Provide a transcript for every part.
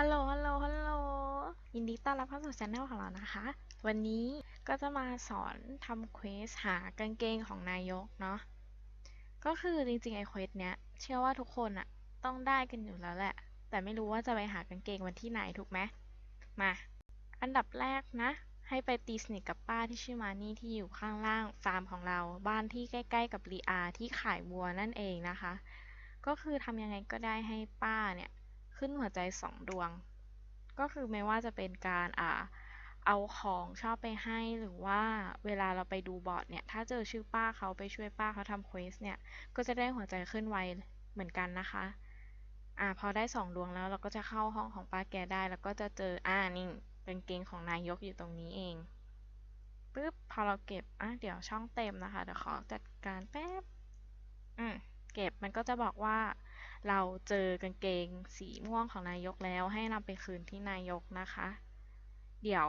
ฮัลโหล ฮัลโหล ฮัลโหล ยินดีต้อนรับเข้าสู่ช anel ของเรานะคะ วันนี้ก็จะมาสอนทำเควสหากางเกงของนายกเนาะ ก็คือจริงๆไอ้เควสเนี้ย เชื่อว่าทุกคนอะต้องได้กันอยู่แล้วแหละ แต่ไม่รู้ว่าจะไปหากางเกงวันที่ไหนถูกไหม มา อันดับแรกนะ ให้ไปตีสนิทกับป้าที่ชื่อมานี่ที่อยู่ข้างล่างฟาร์มของเรา บ้านที่ใกล้ ๆ กับรีอาที่ขายวัวนั่นเองนะคะ ก็คือทำยังไงก็ได้ให้ป้าเนี่ย ขึ้นหัวใจสองดวง ก็คือไม่ว่าจะเป็นการอ่าเอาของชอบไปให้หรือว่าเวลาเราไปดูบอร์ดเนี่ย ถ้าเจอชื่อป้าเขาไปช่วยป้าเขาทำเควสเนี่ย ก็จะได้หัวใจขึ้นไวเหมือนกันนะคะ อ่าพอได้สองดวงแล้วเราก็จะเข้าห้องของป้าแกได้ แล้วก็จะเจออ่านี่กางเกงของนายกอยู่ตรงนี้เองปึ๊บพอเราเก็บอะเดี๋ยวช่องเต็มนะคะเดี๋ยวขอจัดการแป๊บอืมเก็บมันก็จะบอกว่า เราเจอกางเกงสีม่วงของนายกแล้วให้นำไปคืนที่นายกนะคะ เดี๋ยว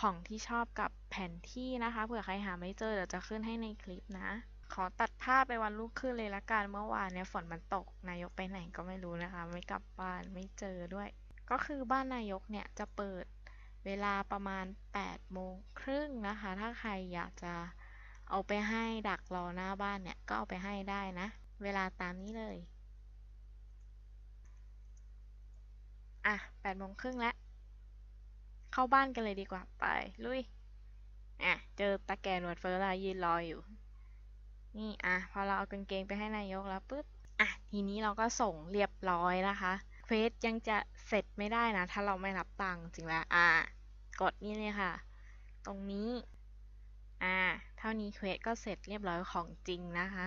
ของที่ชอบกับแผนที่นะคะเผื่อใครหาไม่เจอเดี๋ยวจะขึ้นให้ในคลิปนะ ขอตัดภาพไปวันรุ่งขึ้นเลยละกันเมื่อวานเนี่ยฝนมันตก นายกไปไหนก็ไม่รู้นะคะ ไม่กลับบ้านไม่เจอด้วย ก็คือบ้านนายกเนี่ยจะเปิดเวลาประมาณ8โมงครึ่งนะคะ ถ้าใครอยากจะเอาไปให้ดักรอหน้าบ้านเนี่ยก็เอาไปให้ได้นะ เวลาตามนี้เลย อะแปดโมงครึ่งแล้ว เข้าบ้านกันเลยดีกว่า ไป ลุย อะ เจอตาแกหนวดเฟิร์ลายืนรออยู่ นี่อะ พอเราเอากางเกงไปให้นายกแล้วปุ๊บ อะ ทีนี้เราก็ส่งเรียบร้อยนะคะเควสยังจะเสร็จไม่ได้นะ ถ้าเราไม่รับตังค์จริงแล้ว อะ กดนี่เลยค่ะ ตรงนี้ อ่า เท่านี้เควสก็เสร็จเรียบร้อยของจริงนะคะ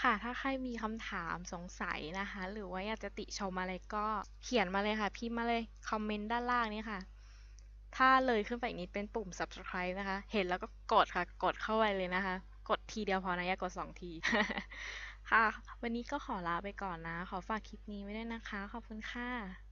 ค่ะ ถ้าใครมีคำถามสงสัยนะคะ หรือว่าอยากจะติชมอะไรก็เขียนมาเลยค่ะ พิมพ์มาเลย คอมเมนต์ด้านล่างนี้ค่ะ ถ้าเลยขึ้นไปอีกนิดเป็นปุ่ม subscribe นะคะ เห็นแล้วก็กดค่ะ กดเข้าไปเลยนะคะ กดทีเดียวพอนะ อย่ากดสองที ค่ะ วันนี้ก็ขอลาไปก่อนนะ ขอฝากคลิปนี้ไว้ด้วยนะคะ ขอบคุณค่ะ